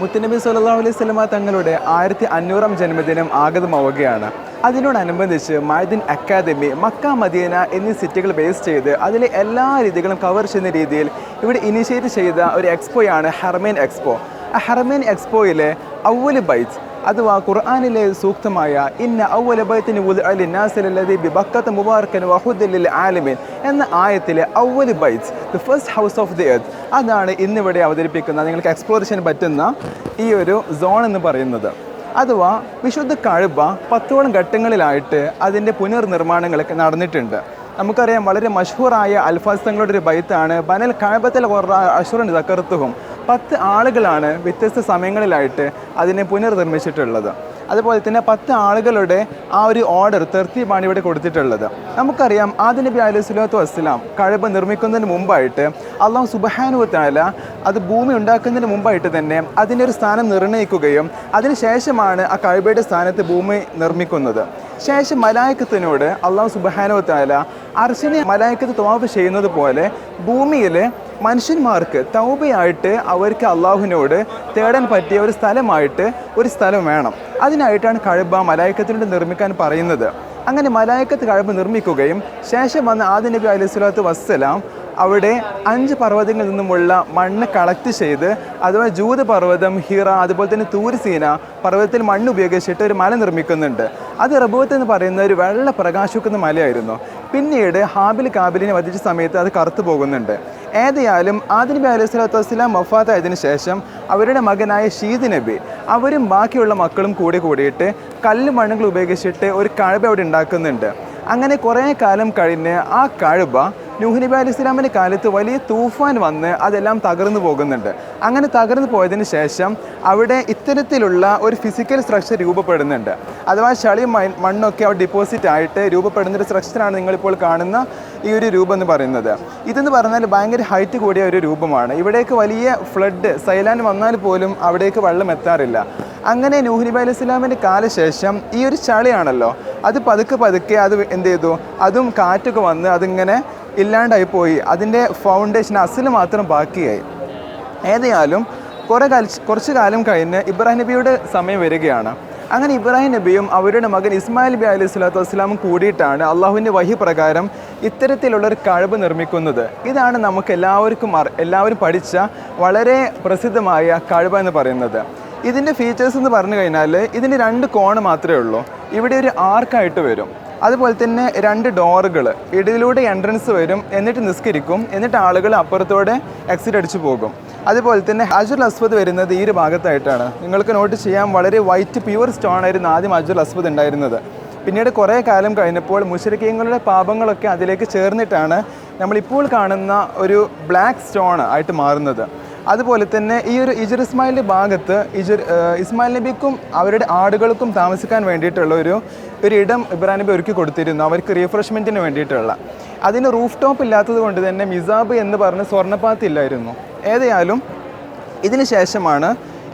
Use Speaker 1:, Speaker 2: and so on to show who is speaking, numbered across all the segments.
Speaker 1: മുത്തനബി സല്ലല്ലാഹു അലൈഹി സ്വലമ തങ്ങളുടെ ആയിരത്തി അഞ്ഞൂറാം ജന്മദിനം ആഗതമാവുകയാണ്. അതിനോടനുബന്ധിച്ച് മൈദിൻ അക്കാദമി മക്ക മദീന എന്നീ സിറ്റികൾ ബേസ് ചെയ്ത് അതിലെ എല്ലാ രീതികളും കവർ ചെയ്യുന്ന രീതിയിൽ ഇവിടെ ഇനിഷ്യേറ്റ് ചെയ്ത ഒരു എക്സ്പോയാണ് ഹർമേൻ എക്സ്പോ ആ ഹർമേൻ എക്സ്പോയിലെ അവൽ ബൈറ്റ് അഥവാ ഖുർആാനിലെ സൂക്തമായ ഇന്ന ഔവല ബൈത്തിന് ബി ബിബക്കത്ത് മുബാറക്കൻ വഹുദൻ ലിൽ ആലമീൻ എന്ന ആയത്തിലെ ഔവൽ bytes the first house of the earth അതാണ് ഇന്നിവിടെ അവതരിപ്പിക്കുന്ന നിങ്ങൾക്ക് എക്സ്പ്ലോർ ചെയ്യാൻ പറ്റുന്ന ഈ ഒരു സോൺ എന്ന് പറയുന്നത്. അഥവാ വിശുദ്ധ കഴുബ പത്തോളം ഘട്ടങ്ങളിലായിട്ട് അതിന്റെ പുനർനിർമ്മാണങ്ങളൊക്കെ നടന്നിട്ടുണ്ട്. നമുക്കറിയാം വളരെ മഷഹൂറായ അൽഫാസ്തങ്ങളുടെ ഒരു ബൈത്താണ്. ബനൽ കഴബത്തിൽ അഷുറൻ തകർത്തും പത്ത് ആളുകളാണ് വ്യത്യസ്ത സമയങ്ങളിലായിട്ട് അതിനെ പുനർനിർമ്മിച്ചിട്ടുള്ളത്. അതുപോലെ തന്നെ പത്ത് ആളുകളുടെ ആ ഒരു ഓർഡർ തെർത്തിയുമാണ് ഇവിടെ കൊടുത്തിട്ടുള്ളത്. നമുക്കറിയാം ആദ്യ നബി അലൈഹി സ്വലാത്തു വസ്സലാം കഴിവ് നിർമ്മിക്കുന്നതിന് മുമ്പായിട്ട് അള്ളാഹു സുബഹാനുവത്താല താല അത് ഭൂമി ഉണ്ടാക്കുന്നതിന് മുമ്പായിട്ട് തന്നെ അതിന്റെ ഒരു സ്ഥാനം നിർണയിക്കുകയും അതിനുശേഷമാണ് ആ കഴബയുടെ സ്ഥാനത്ത് ഭൂമി നിർമ്മിക്കുന്നത്. ശേഷം മലായക്കത്തിനോട് അള്ളാഹു സുബഹാനു താല അർശനെ മലായക്കത്ത് തവാഫ് ചെയ്യുന്നത് പോലെ ഭൂമിയിൽ മനുഷ്യന്മാർക്ക് തൗബയായിട്ട് അവർക്ക് അള്ളാഹുവിനോട് തേടാൻ പറ്റിയ ഒരു സ്ഥലമായിട്ട് ഒരു സ്ഥലം വേണം. അതിനായിട്ടാണ് കഴബ മലായക്കത്തിനോട് നിർമ്മിക്കാൻ പറയുന്നത്. അങ്ങനെ മലായക്കത്ത് കഴബ നിർമ്മിക്കുകയും ശേഷം വന്ന ആദ്യ നബി അലൈഹി സ്വലാത്തു വസ്സലാം അവിടെ അഞ്ച് പർവതങ്ങളിൽ നിന്നുമുള്ള മണ്ണ് കളക്ട് ചെയ്ത് അഥവാ ജൂത പർവതം ഹിറ അതുപോലെ തന്നെ തൂരിസീന പർവതത്തിൽ മണ്ണ് ഉപയോഗിച്ചിട്ട് ഒരു മല നിർമ്മിക്കുന്നുണ്ട്. അത് റബോത്ത് എന്ന് പറയുന്ന ഒരു വെള്ള പ്രകാശിക്കുന്ന മലയായിരുന്നു. പിന്നീട് ഹാബിൽ കാബിലിനെ വധിച്ച സമയത്ത് അത് കറുത്തു പോകുന്നുണ്ട്. ഏതായാലും ആദ്യ നബി അലൈഹി സ്വലാത്തു വസ്സലാം വഫാത്തായതിനു ശേഷം അവരുടെ മകനായ ഷീദ് നബി അവരും ബാക്കിയുള്ള മക്കളും കൂടി കൂടിയിട്ട് കല്ല് മണ്ണുകൾ ഉപയോഗിച്ചിട്ട് ഒരു കഴബ അവിടെ ഉണ്ടാക്കുന്നുണ്ട്. അങ്ങനെ കുറേ കാലം കഴിഞ്ഞ് ആ കഴുബ നൂഹ് അലി ഇസ്ലാമിന്റെ കാലത്ത് വലിയ തൂഫാൻ വന്ന് അതെല്ലാം തകർന്നു പോകുന്നുണ്ട്. അങ്ങനെ തകർന്നു പോയതിന് ശേഷം അവിടെ ഇത്തരത്തിലുള്ള ഒരു ഫിസിക്കൽ സ്ട്രക്ചർ രൂപപ്പെടുന്നുണ്ട്. അഥവാ ചളി മണ്ണൊക്കെ അവിടെ ഡിപ്പോസിറ്റ് ആയിട്ട് രൂപപ്പെടുന്ന ഒരു സ്ട്രക്ചറാണ് നിങ്ങളിപ്പോൾ കാണുന്ന ഈ ഒരു രൂപം എന്ന് പറയുന്നത്. ഇതെന്ന് പറഞ്ഞാൽ ഭയങ്കര ഹൈറ്റ് കൂടിയ ഒരു രൂപമാണ്. ഇവിടേക്ക് വലിയ ഫ്ലഡ് സൈലാൻ വന്നാൽ പോലും അവിടേക്ക് വെള്ളം എത്താറില്ല. അങ്ങനെ നൂഹ് അലി ഇസ്ലാമിന്റെ കാലശേഷം ഈ ഒരു ചളിയാണല്ലോ അത് പതുക്കെ പതുക്കെ അത് എന്ത് ചെയ്തു? അതും കാറ്റൊക്കെ വന്ന് അതിങ്ങനെ ഇല്ലാണ്ടായി പോയി. അതിന്റെ ഫൗണ്ടേഷൻ അസിൽ മാത്രം ബാക്കിയായി. ഏതായാലും കുറേ കാല കുറച്ച് കാലം കഴിഞ്ഞ് ഇബ്രാഹിം നബിയുടെ സമയം വരികയാണ്. അങ്ങനെ ഇബ്രാഹിം നബിയും അവരുടെ മകൻ ഇസ്മായിൽ നബി അലൈഹി സ്വലാത്തു വസ്സലാമും കൂടിയിട്ടാണ് അള്ളാഹുവിന്റെ വഹി പ്രകാരം ഇത്തരത്തിലുള്ളൊരു കഴിവ് നിർമ്മിക്കുന്നത്. ഇതാണ് നമുക്ക് എല്ലാവർക്കും എല്ലാവരും പഠിച്ച വളരെ പ്രസിദ്ധമായ കഴിവ് എന്ന് പറയുന്നത്. ഇതിന്റെ ഫീച്ചേഴ്സ് എന്ന് പറഞ്ഞു കഴിഞ്ഞാൽ ഇതിന് രണ്ട് കോണ് മാത്രമേ ഉള്ളൂ. ഇവിടെ ഒരു ആർക്കായിട്ട് വരും. അതുപോലെ തന്നെ രണ്ട് ഡോറുകൾ ഇടയിലൂടെ എൻട്രൻസ് വരും എന്നിട്ട് നിസ്കരിക്കും എന്നിട്ട് ആളുകൾ അപ്പുറത്തോടെ എക്സിറ്റ് അടിച്ചു പോകും. അതുപോലെ തന്നെ അജുൽ അസ്വദ് വരുന്നത് ഈ ഒരു ഭാഗത്തായിട്ടാണ്. നിങ്ങൾക്ക് നോട്ട് ചെയ്യാം വളരെ വൈറ്റ് പ്യുവർ സ്റ്റോൺ ആയിരുന്നു ആദ്യം അജുൽ അസ്വദ് ഉണ്ടായിരുന്നത്. പിന്നീട് കുറേ കാലം കഴിഞ്ഞപ്പോൾ മുഷരിക്കങ്ങളുടെ പാപങ്ങളൊക്കെ അതിലേക്ക് ചേർന്നിട്ടാണ് നമ്മളിപ്പോൾ കാണുന്ന ഒരു ബ്ലാക്ക് സ്റ്റോൺ ആയിട്ട് മാറുന്നത്. അതുപോലെ തന്നെ ഈ ഒരു ഇജർ ഇസ്മായിലിന്റെ ഭാഗത്ത് ഇജർ ഇസ്മായിൽ നബിക്കും അവരുടെ ആടുകൾക്കും താമസിക്കാൻ വേണ്ടിയിട്ടുള്ള ഒരു ഒരു ഇടം ഇബ്രാഹിം നബി ഒരുക്കി കൊടുത്തിരുന്നു. അവർക്ക് റീഫ്രഷ്മെന്റിന് വേണ്ടിയിട്ടുള്ള. അതിന് റൂഫ് ടോപ്പ് ഇല്ലാത്തത് കൊണ്ട് തന്നെ മിസാബ് എന്ന് പറഞ്ഞ് സ്വർണപ്പാത്തി ഇല്ലായിരുന്നു. ഏതായാലും ഇതിന് ശേഷമാണ്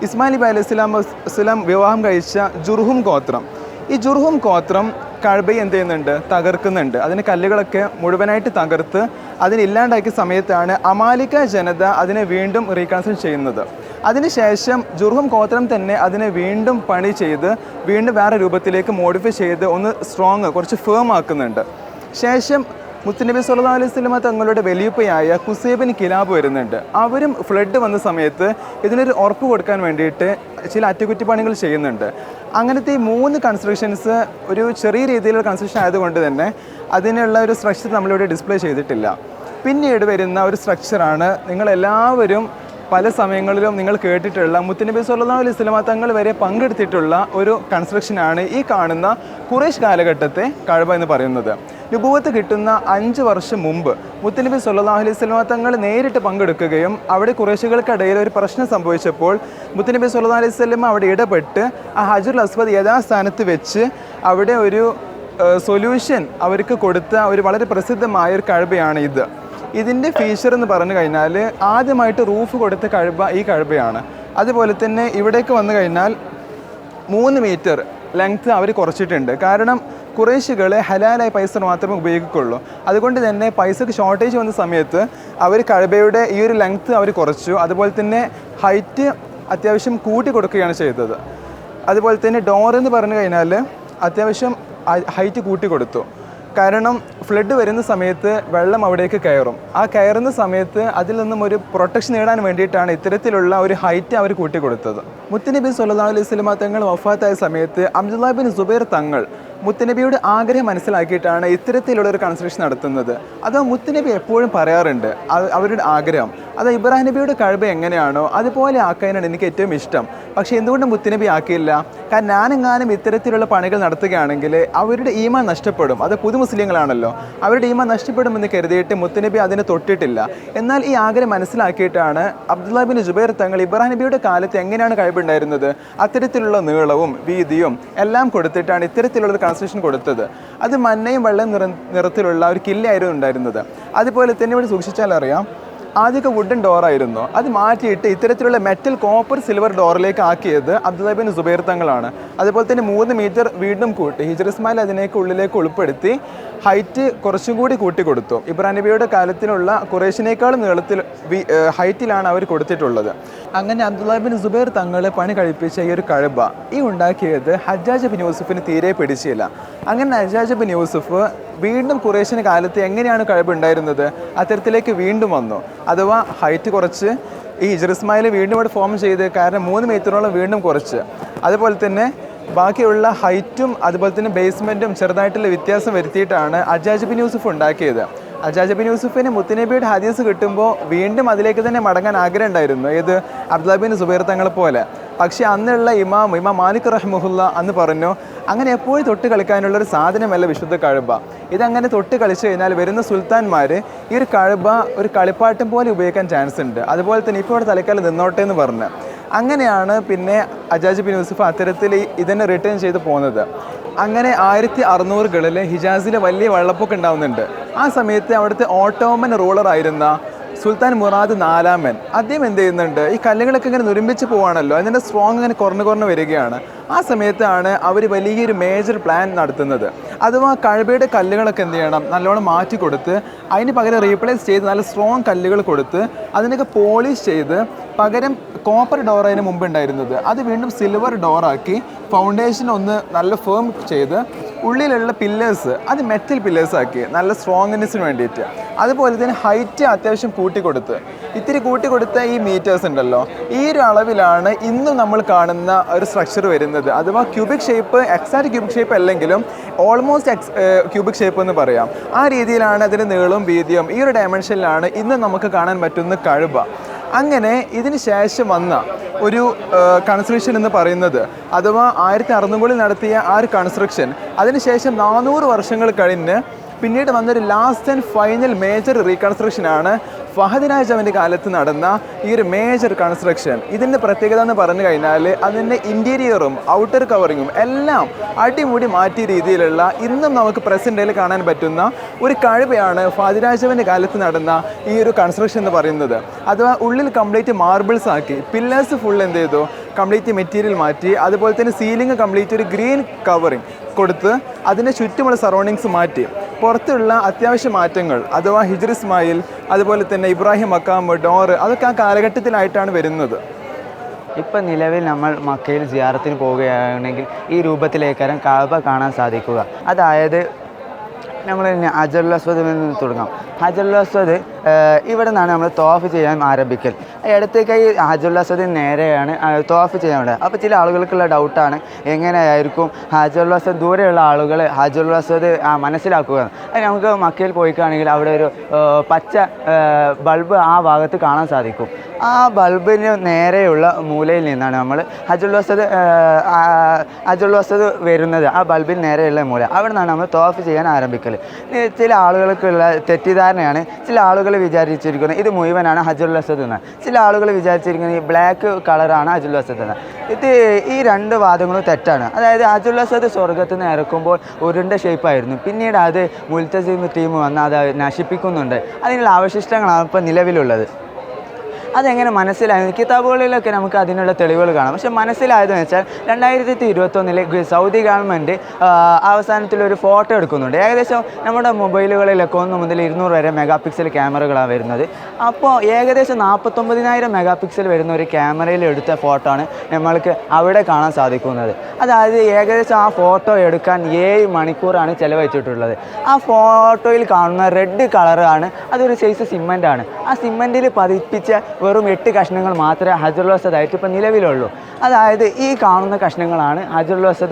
Speaker 1: ഇസ്മായിൽ നബി അലൈഹി സ്വലാം വസ്സലാം വിവാഹം കഴിച്ച ജുർഹും ഗോത്രം. ഈ ജുർഹും ഗോത്രം കഴബയെ എന്ത് ചെയ്യുന്നുണ്ട്? തകർക്കുന്നുണ്ട്. അതിന് കല്ലുകളൊക്കെ മുഴുവനായിട്ട് തകർത്ത് അതിനില്ലാണ്ടാക്കിയ സമയത്താണ് അമാലിക ജനത അതിനെ വീണ്ടും റീകൺസ്ട്രക്ട് ചെയ്യുന്നത്. അതിനുശേഷം ജുർഹും ഗോത്രം തന്നെ അതിനെ വീണ്ടും പണി ചെയ്ത് വീണ്ടും വേറെ രൂപത്തിലേക്ക് മോഡിഫൈ ചെയ്ത് ഒന്ന് സ്ട്രോങ് കുറച്ച് ഫേം ആക്കുന്നുണ്ട്. ശേഷം മുത്തുനബി സുല്ലാ അലൈഹി വസല്ലമ തങ്ങളുടെ വലിയപ്പയായ കുസേബിൻ കിലാബ് വരുന്നുണ്ട്. അവരും ഫ്ലഡ് വന്ന സമയത്ത് ഇതിനൊരു ഉറപ്പ് കൊടുക്കാൻ വേണ്ടിയിട്ട് ചില അറ്റകുറ്റപ്പണികൾ ചെയ്യുന്നുണ്ട്. അങ്ങനത്തെ ഈ മൂന്ന് കൺസ്ട്രക്ഷൻസ് ഒരു ചെറിയ രീതിയിലുള്ള കൺസ്ട്രക്ഷൻ ആയതുകൊണ്ട് തന്നെ അതിനുള്ള ഒരു സ്ട്രക്ചർ നമ്മളിവിടെ ഡിസ്പ്ലേ ചെയ്തിട്ടില്ല. പിന്നീട് വരുന്ന ഒരു സ്ട്രക്ചറാണ് നിങ്ങളെല്ലാവരും പല സമയങ്ങളിലും നിങ്ങൾ കേട്ടിട്ടുള്ള മുത്തനബി സല്ലാ അലൈഹി വസല്ലമ തങ്ങൾ വരെ പങ്കെടുത്തിട്ടുള്ള ഒരു കൺസ്ട്രക്ഷനാണ് ഈ കാണുന്ന കുറേശ് കാലഘട്ടത്തെ കഴവ എന്ന് പറയുന്നത്. നുപൂവത്ത് കിട്ടുന്ന അഞ്ച് വർഷം മുമ്പ് മുത്തനബി സല്ലല്ലാഹു അലൈഹി വസല്ലമ തങ്ങൾ നേരിട്ട് പങ്കെടുക്കുകയും അവിടെ കുറേശുകൾക്കിടയിൽ ഒരു പ്രശ്നം സംഭവിച്ചപ്പോൾ മുത്തനബി സല്ലാ അലൈഹി സ്വലം അവിടെ ഇടപെട്ട് ആ ഹജുൽ അസ്വദ് യഥാസ്ഥാനത്ത് വെച്ച് അവിടെ ഒരു സൊല്യൂഷൻ അവർക്ക് കൊടുത്ത ഒരു വളരെ പ്രസിദ്ധമായ ഒരു കഴിവയാണ് ഇത്. ഇതിന്റെ ഫീച്ചർ എന്ന് പറഞ്ഞു കഴിഞ്ഞാൽ ആദ്യമായിട്ട് റൂഫ് കൊടുത്ത കഴബ ഈ കഴബയാണ് അതുപോലെ തന്നെ ഇവിടേക്ക് വന്നു കഴിഞ്ഞാൽ മൂന്ന് മീറ്റർ ലെങ്ത്ത് അവർ കുറച്ചിട്ടുണ്ട്. കാരണം കുറേശികൾ ഹലാലായ പൈസ മാത്രമേ ഉപയോഗിക്കുള്ളൂ അതുകൊണ്ട് തന്നെ പൈസക്ക് ഷോർട്ടേജ് വന്ന സമയത്ത് അവർ കഴബയുടെ ഈ ഒരു ലെങ്ത്ത് അവർ കുറച്ചു. അതുപോലെ തന്നെ ഹൈറ്റ് അത്യാവശ്യം കൂട്ടി കൊടുക്കുകയാണ് ചെയ്തത്. അതുപോലെ തന്നെ ഡോർ എന്ന് പറഞ്ഞു കഴിഞ്ഞാൽ അത്യാവശ്യം ഹൈറ്റ് കൂട്ടി കൊടുത്തു. കാരണം ഫ്ലഡ് വരുന്ന സമയത്ത് വെള്ളം അവിടേക്ക് കയറും. ആ കയറുന്ന സമയത്ത് അതിൽ നിന്നും ഒരു പ്രൊട്ടക്ഷൻ നേടാൻ വേണ്ടിയിട്ടാണ് ഇത്തരത്തിലുള്ള ഒരു ഹൈറ്റ് അവർ കൂട്ടിക്കൊടുത്തത്. മുത്തനബി സല്ലാ അലൈഹി സ്വലമ തങ്ങൾ വഫാത്തായ സമയത്ത് അബ്ദുല്ലാ ബിൻ സുബൈർ തങ്ങൾ മുത്തനബിയുടെ ആഗ്രഹം മനസ്സിലാക്കിയിട്ടാണ് ഇത്തരത്തിലുള്ള ഒരു കൺസ്ട്രക്ഷൻ നടത്തുന്നത്. അത് മുത്തനബി എപ്പോഴും പറയാറുണ്ട് അവരുടെ ആഗ്രഹം. അത് ഇബ്രാഹിം നബിയുടെ കഴിവ് എങ്ങനെയാണോ അതുപോലെ ആക്കാനാണ് എനിക്ക് ഏറ്റവും ഇഷ്ടം. പക്ഷേ എന്തുകൊണ്ട് മുത്തുനബി ആക്കിയില്ല? കാരണം ഞാനെങ്ങാനും ഇത്തരത്തിലുള്ള പണികൾ നടത്തുകയാണെങ്കിൽ അവരുടെ ഈമാൻ നഷ്ടപ്പെടും. അത് പുതു മുസ്ലിങ്ങളാണല്ലോ അവരുടെ ഈമാൻ നഷ്ടപ്പെടുമെന്ന് കരുതിയിട്ട് മുത്തുനബി അതിനെ തൊട്ടിട്ടില്ല. എന്നാൽ ഈ ആഗ്രഹം മനസ്സിലാക്കിയിട്ടാണ് അബ്ദുല്ലാ ബിൻ ജുബൈർ തങ്ങൾ ഇബ്രാഹിം നബിയുടെ കാലത്ത് എങ്ങനെയാണ് കഴിവുണ്ടായിരുന്നത്? അത്തരത്തിലുള്ള നീളവും വീതിയും എല്ലാം കൊടുത്തിട്ടാണ് ഇത്തരത്തിലുള്ള കൺസ്ട്രക്ഷൻ കൊടുത്തത്. അത് മഞ്ഞയും വെള്ളം നിറ നിറത്തിലുള്ള ഒരു കില്ലായിരുന്നു ഉണ്ടായിരുന്നത്. അതുപോലെ തന്നെ ഇവിടെ സൂക്ഷിച്ചാൽ അറിയാം ആദ്യമൊക്കെ വുഡൻ ഡോറായിരുന്നു അത് മാറ്റിയിട്ട് ഇത്തരത്തിലുള്ള മെറ്റൽ കോപ്പർ സിൽവർ ഡോറിലേക്ക് ആക്കിയത് അബ്ദുല്ല ബിൻ സുബൈർ തങ്ങളാണ്. അതുപോലെ തന്നെ മൂന്ന് മീറ്റർ വീണ്ടും കൂട്ടി ഹിജർ ഇസ്മായിൽ അതിനേക്ക് ഉള്ളിലേക്ക് ഉൾപ്പെടുത്തി ഹൈറ്റ് കുറച്ചും കൂടി കൂട്ടി കൊടുത്തു. ഇബ്രാഹിം നബിയുടെ കാലത്തിലുള്ള കുറേശിനേക്കാളും നീളത്തിൽ ഹൈറ്റിലാണ് അവർ കൊടുത്തിട്ടുള്ളത്. അങ്ങനെ അബ്ദുല്ല ബിൻ സുബൈർ തങ്ങൾ പണി കഴിപ്പിച്ച ഈ ഒരു കഴബ ഈ ഉണ്ടാക്കിയത് ഹജ്ജാജ് ബിൻ യൂസുഫിന് തീരെ പിടിച്ചില്ല. അങ്ങനെ ഹജ്ജാജ് ബിൻ യൂസുഫ് വീണ്ടും കുറേശ്ശിന് കാലത്ത് എങ്ങനെയാണ് കഴിവുണ്ടായിരുന്നത്? അത്തരത്തിലേക്ക് വീണ്ടും വന്നു. അഥവാ ഹൈറ്റ് കുറച്ച് ഈ ഇജറിസ്മായിൽ വീണ്ടും ഇവിടെ ഫോം ചെയ്ത് കാരണം മൂന്ന് മീറ്ററോളം വീണ്ടും കുറച്ച്. അതുപോലെ തന്നെ ബാക്കിയുള്ള ഹൈറ്റും അതുപോലെ തന്നെ ബേസ്മെന്റും ചെറുതായിട്ടുള്ള വ്യത്യാസം വരുത്തിയിട്ടാണ് അജാജ് ബിൻ യൂസുഫ് ഉണ്ടാക്കിയത്. അജാജ് ബിൻ യൂസുഫിന് മുത്തനബിയുടെ ഹദീസ് കിട്ടുമ്പോൾ വീണ്ടും അതിലേക്ക് തന്നെ മടങ്ങാൻ ആഗ്രഹം ഉണ്ടായിരുന്നു. ഏത്? അബ്ദുല്ല ബിൻ സുബൈർ തങ്ങളെ പോലെ. പക്ഷേ അന്നുള്ള ഇമാം ഇമാം മാലിക് റഹ്മുഹുല്ല അന്ന് പറഞ്ഞു അങ്ങനെ എപ്പോഴും തൊട്ട് കളിക്കാനുള്ള ഒരു സാധനമല്ല വിശുദ്ധ കഴുബ. ഇതങ്ങനെ തൊട്ട് കളിച്ചു കഴിഞ്ഞാൽ വരുന്ന സുൽത്താൻമാർ ഈ ഒരു കഴുബ ഒരു കളിപ്പാട്ടം പോലെ ഉപയോഗിക്കാൻ ചാൻസ് ഉണ്ട്. അതുപോലെ തന്നെ ഇപ്പോൾ ഇവിടെ തലക്കാലം നിന്നോട്ടെ എന്ന് പറഞ്ഞു. അങ്ങനെയാണ് പിന്നെ അജാജ് ബിൻ യൂസുഫ് അത്തരത്തിൽ ഇതിനെ റിട്ടേൺ ചെയ്ത് പോകുന്നത് അങ്ങനെ ആയിരത്തി അറുന്നൂറുകളിൽ ഹിജാസിലെ വലിയ വെള്ളപ്പൊക്കം ഉണ്ടാവുന്നുണ്ട്. ആ സമയത്ത് അവിടുത്തെ ഓട്ടോമൻ റൂളർ ആയിരുന്ന സുൽത്താൻ മുറാദ് നാലാമൻ അദ്ദേഹം എന്ത് ചെയ്യുന്നുണ്ട്? ഈ കല്ലുകളൊക്കെ ഇങ്ങനെ നുരുമ്പിച്ച് പോവാണല്ലോ. അതിന്റെ സ്ട്രോങ് ഇങ്ങനെ കുറഞ്ഞു കുറഞ്ഞു വരികയാണ്. ആ സമയത്താണ് അവർ വലിയൊരു മേജർ പ്ലാൻ നടത്തുന്നത്. അഥവാ കഴിവയുടെ കല്ലുകളൊക്കെ എന്ത് ചെയ്യണം? നല്ലോണം മാറ്റി കൊടുത്ത് അതിന് പകരം റീപ്ലേസ് ചെയ്ത് നല്ല സ്ട്രോങ് കല്ലുകൾ കൊടുത്ത് അതിനൊക്കെ പോളിഷ് ചെയ്ത് പകരം കോപ്പർ ഡോർ അതിന് മുമ്പ് ഉണ്ടായിരുന്നത്. അത് വീണ്ടും സിൽവർ ഡോറാക്കി ഫൗണ്ടേഷൻ ഒന്ന് നല്ല ഫേം ചെയ്ത് ഉള്ളിലുള്ള പില്ലേഴ്സ് അത് മെറ്റൽ പില്ലേഴ്സ് ആക്കി നല്ല സ്ട്രോങ്നെസ്സിന് വേണ്ടിയിട്ട്. അതുപോലെ തന്നെ ഹൈറ്റ് അത്യാവശ്യം കൂട്ടിക്കൊടുത്ത്. ഇത്തിരി കൂട്ടിക്കൊടുത്ത ഈ മീറ്റേഴ്സ് ഉണ്ടല്ലോ ഈ ഒരു അളവിലാണ് ഇന്നും നമ്മൾ കാണുന്ന ഒരു സ്ട്രക്ചർ വരുന്നത്. അഥവാ cubic shape exact cubic shape അല്ലെങ്കിലും ഓൾമോസ്റ്റ് എക്സ് ക്യൂബിക് ഷേപ്പ് എന്ന് പറയാം. ആ രീതിയിലാണ് അതിന്റെ നീളവും വീതിയും ഈ ഒരു ഡയമെൻഷനിലാണ് ഇന്ന് നമുക്ക് കാണാൻ പറ്റുന്ന കഴുബ അങ്ങനെ ഇതിന് ശേഷം വന്ന ഒരു കൺസ്ട്രക്ഷൻ എന്ന് പറയുന്നത് അഥവാ ആയിരത്തി അറുന്നൂറിൽ നടത്തിയ ആ ഒരു കൺസ്ട്രക്ഷൻ അതിനുശേഷം നാനൂറ് വർഷങ്ങൾ കഴിഞ്ഞ് പിന്നീട് വന്നൊരു ലാസ്റ്റ് ആൻഡ് ഫൈനൽ മേജർ റീകൺസ്ട്രക്ഷനാണ് ഫഹദ് രാജാവിന്റെ കാലത്ത് നടന്ന ഈ ഒരു മേജർ കൺസ്ട്രക്ഷൻ ഇതിന്റെ പ്രത്യേകത എന്ന് പറഞ്ഞു കഴിഞ്ഞാൽ അതിന്റെ ഇന്റീരിയറും ഔട്ടർ കവറിങ്ങും എല്ലാം അടിമുടി മാറ്റിയ രീതിയിലുള്ള ഇന്നും നമുക്ക് പ്രസന്റിൽ കാണാൻ പറ്റുന്ന ഒരു കഴിവയാണ് ഫഹദ് രാജാവിന്റെ കാലത്ത് നടന്ന ഈ ഒരു കൺസ്ട്രക്ഷൻ എന്ന് പറയുന്നത്. അഥവാ ഉള്ളിൽ കംപ്ലീറ്റ് മാർബിൾസ് ആക്കി പില്ലേഴ്സ് ഫുൾ എന്ത് ചെയ്തു? കംപ്ലീറ്റ് മെറ്റീരിയൽ മാറ്റി അതുപോലെ തന്നെ സീലിംഗ് കംപ്ലീറ്റ് ഒരു ഗ്രീൻ കവറിങ് കൊടുത്ത് അതിന്റെ ചുറ്റുമുള്ള സറൗണ്ടിങ്സ് മാറ്റി. പുറത്തുള്ള അത്യാവശ്യ മാറ്റങ്ങൾ അഥവാ ഹിജ്ർ ഇസ്മായിൽ അതുപോലെ തന്നെ ഇബ്രാഹിം മക്കാമ് ഡോർ അതൊക്കെ ആ കാലഘട്ടത്തിലായിട്ടാണ് വരുന്നത്.
Speaker 2: ഇപ്പം നിലവിൽ നമ്മൾ മക്കയിൽ സിയാറത്തിന് പോവുകയാണെങ്കിൽ ഈ രൂപത്തിലേക്കാരം കാബ കാണാൻ സാധിക്കുക. അതായത് നമ്മൾ തന്നെ അസ്വദിൽ നിന്ന് തുടങ്ങാം. ഹജറുൽ അസ്വദ് ഇവിടെ നിന്നാണ് നമ്മൾ തോഫ് ചെയ്യാൻ ആരംഭിക്കൽ. ഇടത്തേക്കായി കൈ ഹജറുൽ അസ്വദിന് നേരെയാണ് തോഫ് ചെയ്യാൻ വേണ്ടത് അപ്പോൾ ചില ആളുകൾക്കുള്ള ഡൗട്ടാണ് എങ്ങനെയായിരിക്കും ഹജറുൽ അസ്വദ് ദൂരെയുള്ള ആളുകൾ ഹജറുൽ അസ്വദ് മനസ്സിലാക്കുക. നമുക്ക് മക്കയിൽ പോയിക്കാണെങ്കിൽ അവിടെ ഒരു പച്ച ബൾബ് ആ ഭാഗത്ത് കാണാൻ സാധിക്കും. ആ ബൾബിന് നേരെയുള്ള മൂലയിൽ നിന്നാണ് നമ്മൾ ഹജുൽ വസദ് ഹജുൽ വസദ് വരുന്നത്. ആ ബൾബിന് നേരെയുള്ള മൂല. അവിടെ നിന്നാണ് നമ്മൾ തോഫ് ചെയ്യാൻ ആരംഭിക്കൽ. ചില ആളുകൾക്കുള്ള തെറ്റിദ്ധാരണയാണ് ചില ആളുകൾ വിചാരിച്ചിരിക്കുന്നത് ഇത് മുഴുവനാണ് ഹജുൽ വസദ് എന്ന്. ചില ആളുകൾ വിചാരിച്ചിരിക്കുന്നത് ഈ ബ്ലാക്ക് കളറാണ് ഹജുൽ വസദ് എന്ന്. ഇത് ഈ രണ്ട് വാദങ്ങളും തെറ്റാണ്. അതായത് ഹജുൽ വസദ് സ്വർഗത്തിൽ നിന്ന് ഇറക്കുമ്പോൾ ഉരുണ്ട ഷേപ്പായിരുന്നു പിന്നീട് അത് മുൽത്തസീം ടീം വന്ന് അത് നശിപ്പിക്കുന്നുണ്ട്. അതിനുള്ള അവശിഷ്ടങ്ങളാണ് ഇപ്പോൾ നിലവിലുള്ളത്. അതെങ്ങനെ മനസ്സിലായി? കിതാബുകളിലൊക്കെ നമുക്ക് അതിനുള്ള തെളിവുകൾ കാണാം. പക്ഷേ മനസ്സിലായതെന്ന് വെച്ചാൽ രണ്ടായിരത്തി ഇരുപത്തൊന്നിലെ സൗദി ഗവൺമെന്റ് അവസാനത്തിലൊരു ഫോട്ടോ എടുക്കുന്നുണ്ട്. ഏകദേശം നമ്മുടെ മൊബൈലുകളിലൊക്കെ ഒന്ന് മുതൽ ഇരുന്നൂറ് വരെ മെഗാ പിക്സൽ ക്യാമറകളാണ് വരുന്നത്. അപ്പോൾ ഏകദേശം നാൽപ്പത്തൊമ്പതിനായിരം മെഗാ പിക്സൽ വരുന്ന ഒരു ക്യാമറയിൽ എടുത്ത ഫോട്ടോ ആണ് നമ്മൾക്ക് അവിടെ കാണാൻ സാധിക്കുന്നത്. അതായത് ഏകദേശം ആ ഫോട്ടോ എടുക്കാൻ ഏഴ് മണിക്കൂറാണ് ചിലവഴിച്ചിട്ടുള്ളത്. ആ ഫോട്ടോയിൽ കാണുന്ന റെഡ് കളറാണ് അതൊരു സൈസ് സിമ്മന്റാണ് ആ സിമ്മന്റിൽ പതിപ്പിച്ച വെറും എട്ട് കഷ്ണങ്ങൾ മാത്രമേ ഹജറുൽ വസദായിട്ട് ഇപ്പോൾ നിലവിലുള്ളൂ. അതായത് ഈ കാണുന്ന കഷ്ണങ്ങളാണ്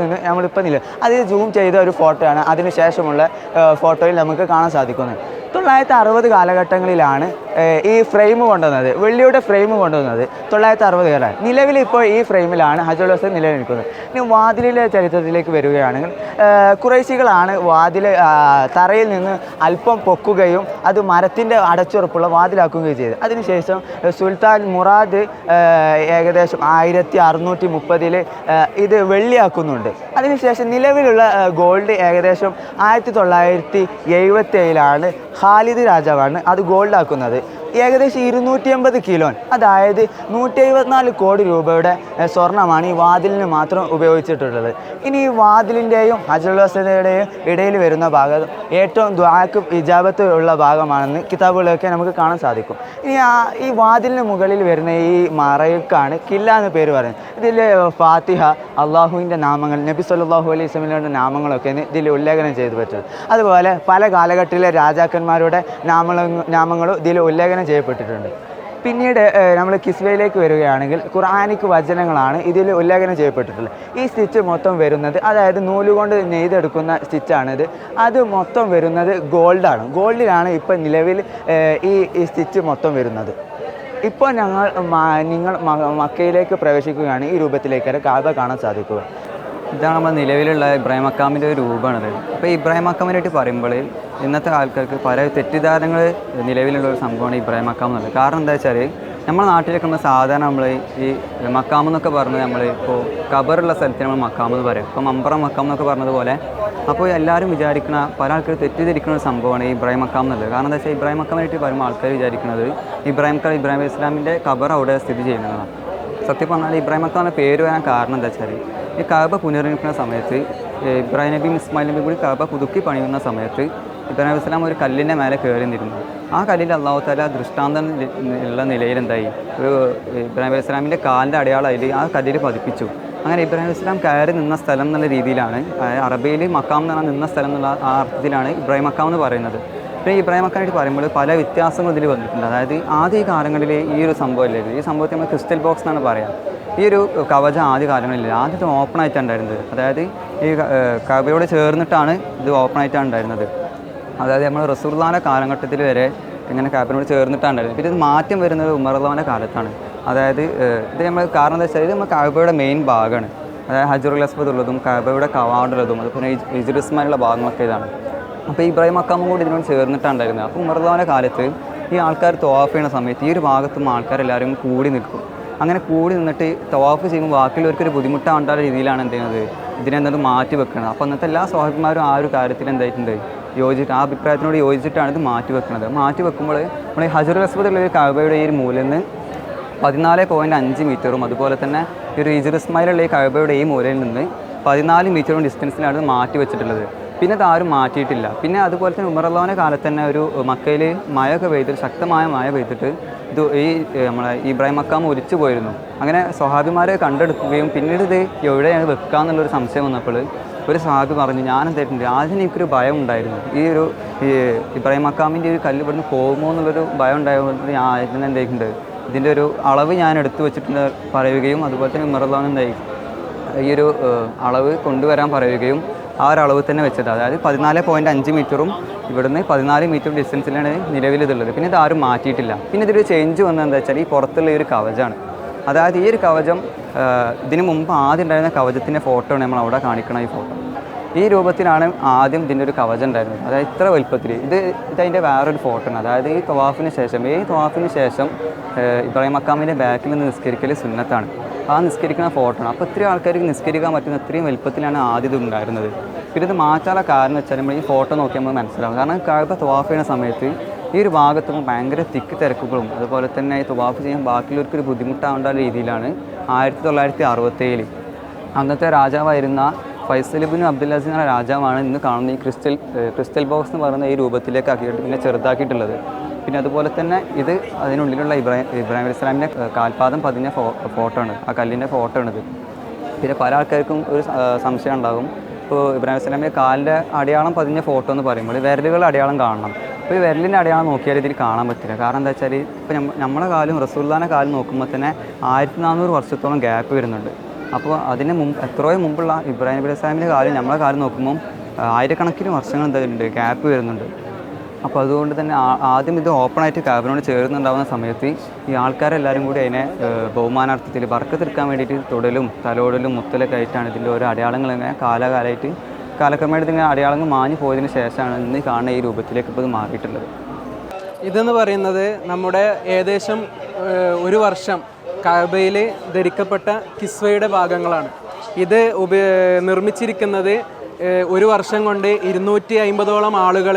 Speaker 2: എന്ന് നമ്മളിപ്പോൾ നില അത് സൂം ചെയ്ത ഒരു ഫോട്ടോ ആണ്. അതിന് ശേഷമുള്ള ഫോട്ടോയിൽ നമുക്ക് കാണാൻ സാധിക്കുന്നത്. തൊള്ളായിരത്തി അറുപത് കാലഘട്ടങ്ങളിലാണ് ഈ ഫ്രെയിം കൊണ്ടുവന്നത്. വെള്ളിയുടെ ഫ്രെയിം കൊണ്ടുവന്നത്. തൊള്ളായിരത്തി അറുപത് കാലം. നിലവിൽ ഇപ്പോൾ ഈ ഫ്രെയിമിലാണ് ഹജറുൽ ഹസൻ നിലനിൽക്കുന്നത്. ഇനി വാതിലിലെ ചരിത്രത്തിലേക്ക് വരികയാണെങ്കിൽ കുറേശികളാണ് വാതിൽ തറയിൽ നിന്ന് അല്പം പൊക്കുകയും അത് മരത്തിന്റെ അടച്ചുറപ്പുള്ള വാതിലാക്കുകയും ചെയ്തത്. അതിനുശേഷം സുൽത്താൻ മുറാദ് ഏകദേശം ആയിരത്തി അറുന്നൂറ്റി മുപ്പതിൽ ഇത് വെള്ളിയാക്കുന്നുണ്ട്. അതിനുശേഷം നിലവിലുള്ള ഗോൾഡ് ഏകദേശം ആയിരത്തി തൊള്ളായിരത്തി എഴുപത്തി ഏഴിലാണ് ഖാലിദ് രാജാവാണ് അത് ഗോൾഡ് ആക്കുന്നത്. ഏകദേശം ഇരുന്നൂറ്റി അമ്പത് കിലോൻ. അതായത് നൂറ്റി എഴുപത്തിനാല് കോടി രൂപയുടെ സ്വർണമാണ് ഈ വാതിലിന് മാത്രം ഉപയോഗിച്ചിട്ടുള്ളത്. ഇനി ഈ വാതിലിന്റെയും ഹജറുലസയുടെയും ഇടയിൽ വരുന്ന ഭാഗം ഏറ്റവും ദ്വാക്കും ഇജാബത്ത് ഉള്ള ഭാഗമാണെന്ന് കിതാബുകളൊക്കെ നമുക്ക് കാണാൻ സാധിക്കും. ഇനി ആ ഈ വാതിലിന് മുകളിൽ വരുന്ന ഈ മറയ്ക്കാണ് കില്ല എന്ന് പേര് പറയുന്നത്. ഇതിൽ ഫാത്തിഹ അള്ളാഹുവിന്റെ നാമങ്ങൾ നബി സല്ലാഹു അലൈഹി സ്വലമിന്റെ നാമങ്ങളൊക്കെ ഇതിൽ ഉല്ലേഖനം ചെയ്തു പറ്റും. അതുപോലെ പല കാലഘട്ടത്തിലെ രാജാക്കന്മാരുടെ നാമങ്ങളും നാമങ്ങളും ഇതിൽ ഉല്ലേഖനം ചെയ്യപ്പെട്ടിട്ടുണ്ട് പിന്നീട് നമ്മൾ കിസ്വയിലേക്ക് വരികയാണെങ്കിൽ ഖുറാനിക് വചനങ്ങളാണ് ഇതിൽ ഉല്ലേഖനം ചെയ്യപ്പെട്ടിട്ടുള്ളത്. ഈ സ്റ്റിച്ച് മൊത്തം വരുന്നത് അതായത് നൂലുകൊണ്ട് നെയ്തെടുക്കുന്ന സ്റ്റിച്ചാണിത്. അത് മൊത്തം വരുന്നത് ഗോൾഡാണ്. ഗോൾഡിലാണ് ഇപ്പം നിലവിൽ ഈ സ്റ്റിച്ച് മൊത്തം വരുന്നത്. ഇപ്പോൾ ഞങ്ങൾ നിങ്ങൾ മക്കയിലേക്ക് പ്രവേശിക്കുകയാണ്. ഈ രൂപത്തിലേക്ക് കാബ കാണാൻ സാധിക്കുക.
Speaker 3: ഇതാണ് നമ്മൾ നിലവിലുള്ള ഇബ്രാഹിം അക്കാമിന്റെ ഒരു രൂപമാണത്. അപ്പോൾ ഇബ്രാഹിം അക്കാമിനായിട്ട് പറയുമ്പോൾ ഇന്നത്തെ ആൾക്കാർക്ക് പല തെറ്റിദ്ധാരണകൾ നിലവിലുള്ള ഒരു സംഭവമാണ് ഇബ്രാഹിം മക്കാം എന്നുള്ളത്. കാരണം എന്താ വെച്ചാൽ നമ്മുടെ നാട്ടിലൊക്കെ നമ്മൾ സാധാരണ നമ്മൾ ഈ മക്കാം എന്നൊക്കെ പറഞ്ഞ് നമ്മൾ ഇപ്പോൾ കബറുള്ള സ്ഥലത്തിന് നമ്മൾ മക്കാം എന്ന് പറയും. ഇപ്പോൾ മമ്പറം മക്കാം എന്നൊക്കെ പറഞ്ഞതുപോലെ അപ്പോൾ എല്ലാവരും വിചാരിക്കുന്ന പല ആൾക്കാർ തെറ്റിദ്ധരിക്കുന്ന ഒരു സംഭവമാണ് ഈ ഇബ്രാഹിം മക്കാം എന്നുള്ളത്. കാരണം എന്താ വെച്ചാൽ ഇബ്രാഹിം മക്കാമായിട്ട് പറയുമ്പോൾ ആൾക്കാർ വിചാരിക്കുന്നത് ഇബ്രാഹിം ക ഇബ്രാഹിം ഇസ്ലാമിന്റെ കബർ അവിടെ സ്ഥിതി ചെയ്യുന്നതാണ്. സത്യം പറഞ്ഞാൽ ഇബ്രാഹിം മക്കാമിന്റെ പേര് വരാൻ കാരണം എന്താ വെച്ചാൽ ഈ കാബ പുനർനിർമ്മിക്കുന്ന സമയത്ത് ഇബ്രാഹിം നബിയും ഇസ്മായിൽ കൂടി കാബ പുതുക്കി പണിയുന്ന സമയത്ത് ഇബ്രാഹിം അലൈഹി ഒരു കല്ലിന്റെ മേലെ കയറി നിന്നിരുന്നു. ആ കല്ലിൽ അള്ളാഹു താല ദൃഷ്ടാന്തം ഉള്ള നിലയിൽ എന്തായി ഒരു ഇബ്രാഹിം അലൈഹി സ്വലാമിന്റെ കാലിന്റെ അടയാളം അതിൽ ആ കല്ലിൽ പതിപ്പിച്ചു. അങ്ങനെ ഇബ്രാഹിം ഇസ്ലാം കയറി നിന്ന സ്ഥലം എന്നുള്ള രീതിയിലാണ് അറബിയിൽ മക്കാം എന്ന് പറഞ്ഞാൽ നിന്ന സ്ഥലം എന്നുള്ള ആ അർത്ഥത്തിലാണ് ഇബ്രാഹിം മക്കാം എന്ന് പറയുന്നത്. പിന്നെ ഇബ്രാഹിം മക്കാനായിട്ട് പറയുമ്പോൾ പല വ്യത്യാസങ്ങൾ ഇതിൽ വന്നിട്ടുണ്ട്. അതായത് ആദ്യ കാലങ്ങളിൽ ഈ ഒരു സംഭവം ഇല്ലായിരുന്നു ഈ സംഭവത്തെ നമ്മൾ ക്രിസ്റ്റൽ ബോക്സ് എന്നാണ് പറയുക ഈ ഒരു കവചം ആദ്യ കാലങ്ങളിൽ ആദ്യത്തെ ഓപ്പൺ ആയിട്ടാണ് ഉണ്ടായിരുന്നത്. അതായത് ഈ കവയോട് ചേർന്നിട്ടാണ് ഇത് ഓപ്പൺ ആയിട്ടാണ് ഉണ്ടായിരുന്നത്. അതായത് നമ്മൾ റസൂർദാന കാലഘട്ടത്തിൽ വരെ ഇങ്ങനെ കാബിനോട് ചേർന്നിട്ടാണ്. പിന്നെ ഇത് മാറ്റം വരുന്നത് ഉമർദാന്റെ കാലത്താണ്. അതായത് ഇത് നമ്മൾ കാരണം എന്താ വെച്ചാൽ ഇത് നമ്മൾ കാബയുടെ മെയിൻ ഭാഗമാണ്. അതായത് ഹജറുൽ അസ്ബദ് ഉള്ളതും കാബയുടെ കവാടുള്ളതും അതുപോലെ ഇജുറുസ്മാനുള്ള ഭാഗങ്ങളൊക്കെ ഇതാണ്. അപ്പോൾ ഇബ്രാഹിം അക്കാമും കൂടി ഇതിനോട് ചേർന്നിട്ടാണ് ഉണ്ടായിരുന്നത് അപ്പോൾ ഉമർദാന്റെ കാലത്ത് ഈ ആൾക്കാർ തവാഫ് ചെയ്യുന്ന സമയത്ത് ഈ ഒരു ഭാഗത്തും ആൾക്കാരെല്ലാവരും കൂടി നിൽക്കും. അങ്ങനെ കൂടി നിന്നിട്ട് തവാഫ് ചെയ്യുമ്പോൾ ബാക്കിയുള്ളവർക്കൊരു ബുദ്ധിമുട്ടാണ്ടാ രീതിയിലാണ് എന്ത് ചെയ്യുന്നത്? ഇതിനെന്തത് മാറ്റി വെക്കുന്നത് അപ്പോൾ അന്നത്തെ എല്ലാ സ്വാഹിബന്മാരും ആ ഒരു കാര്യത്തിൽ എന്തായിട്ടുണ്ട്? യോജിച്ചിട്ട് ആ അഭിപ്രായത്തിനോട് യോജിച്ചിട്ടാണ് ഇത് മാറ്റി വെക്കുന്നത് മാറ്റി വെക്കുമ്പോൾ നമ്മൾ ഈ ഹജറുൽ അസ്ബദ് ഉള്ള ഒരു കഅബയുടെ ഈ മൂലയിൽ നിന്ന് പതിനാല് പോയിന്റ് അഞ്ച് മീറ്ററും അതുപോലെ തന്നെ ഈ ഒരു ഇജുർ ഇസ്മായിലുള്ള ഈ കഴിവയുടെ ഈ മൂലയിൽ നിന്ന് പതിനാല് മീറ്ററും ഡിസ്റ്റൻസിലാണ് മാറ്റി വെച്ചിട്ടുള്ളത്. പിന്നെ അത് ആരും മാറ്റിയിട്ടില്ല. പിന്നെ അതുപോലെ തന്നെ ഉമറല്ലാവിന്റെ കാലത്ത് തന്നെ ഒരു മക്കയിൽ മഴയൊക്കെ പെയ്തിട്ട് ശക്തമായ മഴ പെയ്തിട്ട് ഇത് ഈ നമ്മളെ ഇബ്രാഹിം മക്കാം ഒലിച്ചു പോയിരുന്നു. അങ്ങനെ സ്വഹാബിമാരെ കണ്ടെടുക്കുകയും പിന്നീട് ഇത് എവിടെയാണ് വെക്കുക എന്നുള്ളൊരു സംശയം വന്നപ്പോൾ ഒരു സാധു പറഞ്ഞു ഞാനും എന്തായിട്ടുണ്ട്? ആദ്യം എനിക്കൊരു ഭയം ഉണ്ടായിരുന്നു. ഈ ഒരു ഇബ്രാഹിം മക്കാമിന്റെ ഒരു കല്ല് ഇവിടുന്ന് പോകുമോ എന്നുള്ളൊരു ഭയം ഉണ്ടായതുകൊണ്ട് ഞാൻ ആദ്യം എന്തായിട്ടുണ്ട് ഇതിന്റെ ഒരു അളവ് ഞാൻ എടുത്തു വെച്ചിട്ടുണ്ട് പറയുകയും അതുപോലെ തന്നെ ഉമറല്ലാൻ എന്തായി ഈ ഒരു അളവ് കൊണ്ടുവരാൻ പറയുകയും ആ ഒരു അളവ് തന്നെ വെച്ചത്. അതായത് പതിനാല് പോയിന്റ് അഞ്ച് മീറ്ററും ഇവിടുന്ന് പതിനാല് മീറ്റർ ഡിസ്റ്റൻസിലാണ് നിലവിൽ ഇതുള്ളത് പിന്നെ ഇത് ആരും മാറ്റിയിട്ടില്ല. പിന്നെ ഇതൊരു ചേഞ്ച് വന്നത് എന്താ വെച്ചാൽ ഈ പുറത്തുള്ള ഈ ഒരു കവചമാണ് അതായത് ഈ ഒരു കവചം ഇതിനു മുമ്പ് ആദ്യം ഉണ്ടായിരുന്ന കവചത്തിന്റെ ഫോട്ടോ ആണ് നമ്മൾ അവിടെ കാണിക്കണം ഈ ഫോട്ടോ ഈ രൂപത്തിലാണ് ആദ്യം ഇതിന്റെ ഒരു കവചം ഉണ്ടായിരുന്നത്. അതായത് ഇത്ര വലുപ്പത്തിൽ ഇത് ഇതതിന്റെ വേറൊരു ഫോട്ടോ ആണ്. അതായത് ഈ തവാഫിന് ശേഷം ഈ തവാഫിന് ശേഷം ഇബ്രാഹിം അക്കാമിന്റെ ബാക്കിൽ നിന്ന് നിസ്കരിക്കൽ സുന്നത്താണ്. ആ നിസ്കരിക്കുന്ന ഫോട്ടോ ആണ്. അപ്പോൾ ഇത്രയും ആൾക്കാർക്ക് നിസ്കരിക്കാൻ പറ്റുന്ന ഇത്രയും വലുപ്പത്തിലാണ് ആദ്യം ഇത് ഉണ്ടായിരുന്നത്. പിന്നെ ഇത് മാറ്റാനുള്ള കാരണം വെച്ചാൽ നമ്മൾ ഈ ഫോട്ടോ നോക്കി നമ്മൾ മനസ്സിലാവും. കാരണം കഴപ്പ തവാഫ് ചെയ്യുന്ന സമയത്ത് ഈ ഒരു ഭാഗത്തും ഭയങ്കര തിക്ക് തിരക്കുകളും അതുപോലെ തന്നെ തുവാഫ് ചെയ്യാൻ ബാക്കിയുള്ളവർക്കൊരു ബുദ്ധിമുട്ടാവേണ്ട രീതിയിലാണ് ആയിരത്തി തൊള്ളായിരത്തി അറുപത്തേഴിൽ അന്നത്തെ രാജാവായിരുന്ന ഫൈസലിബിൻ അബ്ദുൽ അസീസ് എന്ന രാജാവാണ് ഇന്ന് കാണുന്ന ഈ ക്രിസ്റ്റൽ ക്രിസ്റ്റൽ ബോക്സ് എന്ന് പറയുന്ന ഈ രൂപത്തിലേക്ക് ആക്കിയിട്ട് പിന്നെ ചെറുതാക്കിയിട്ടുള്ളത്. പിന്നെ അതുപോലെ തന്നെ ഇത് അതിനുള്ളിലുള്ള ഇബ്രാഹിം ഇബ്രാഹിം അലൈഹി സ്വലാമിന്റെ കാൽപാദം പതിഞ്ഞ ഫോ ഫോട്ടോ ആണ് ആ കല്ലിന്റെ ഫോട്ടോ ആണിത് പിന്നെ പല ആൾക്കാർക്കും ഒരു സംശയം ഉണ്ടാകും. ഇപ്പോൾ ഇബ്രാഹിം ഇസ്ലാമിന്റെ കാലിന്റെ അടയാളം പതിഞ്ഞ ഫോട്ടോ എന്ന് പറയുമ്പോൾ വിരലുകളുടെ അടയാളം കാണണം. അപ്പോൾ ഈ വിരലിന്റെ അടയാളം നോക്കിയാൽ ഇതിൽ കാണാൻ പറ്റില്ല. കാരണം എന്താ വെച്ചാൽ ഇപ്പോൾ നമ്മളെ കാലും റസൂല്ലാന്റെ കാലും നോക്കുമ്പോൾ തന്നെ ആയിരത്തി നാനൂറ് വർഷത്തോളം ഗ്യാപ്പ് വരുന്നുണ്ട്. അപ്പോൾ അതിന് മുമ്പ് എത്രയോ മുമ്പുള്ള ഇബ്രാഹിം നബി സ്വലാമിന്റെ കാലും നമ്മളെ കാലം നോക്കുമ്പോൾ ആയിരക്കണക്കിന് വർഷങ്ങൾ എന്തായാലുണ്ട് ഗ്യാപ്പ് വരുന്നുണ്ട്. അപ്പോൾ അതുകൊണ്ട് തന്നെ ആദ്യം ഇത് ഓപ്പണായിട്ട് ക്യാബിനോട് ചേർന്നുണ്ടാവുന്ന സമയത്ത് ഈ ആൾക്കാരെല്ലാവരും കൂടി അതിനെ ബഹുമാനാർത്ഥത്തിൽ വർക്ക് തീർക്കാൻ വേണ്ടിയിട്ട് തൊടലും തലോടലും മുത്തലൊക്കെ ആയിട്ടാണ് ഇതിന്റെ ഓരോ അടയാളങ്ങൾ കാലകാലമായിട്ട് കാലക്രമേണ ഇതിങ്ങനെ അടയാളങ്ങൾ മാഞ്ഞു പോയതിന് ശേഷമാണ് ഇന്ന് കാണുന്ന ഈ രൂപത്തിലേക്ക് ഇപ്പോൾ ഇത് മാറിയിട്ടുള്ളത്.
Speaker 4: ഇതെന്ന് പറയുന്നത് നമ്മുടെ ഏകദേശം ഒരു വർഷം കബയിൽ ധരിക്കപ്പെട്ട കിസ്വയുടെ ഭാഗങ്ങളാണ്. ഇത് ഉപ നിർമ്മിച്ചിരിക്കുന്നത് ഒരു വർഷം കൊണ്ട് ഇരുന്നൂറ്റി അമ്പതോളം ആളുകൾ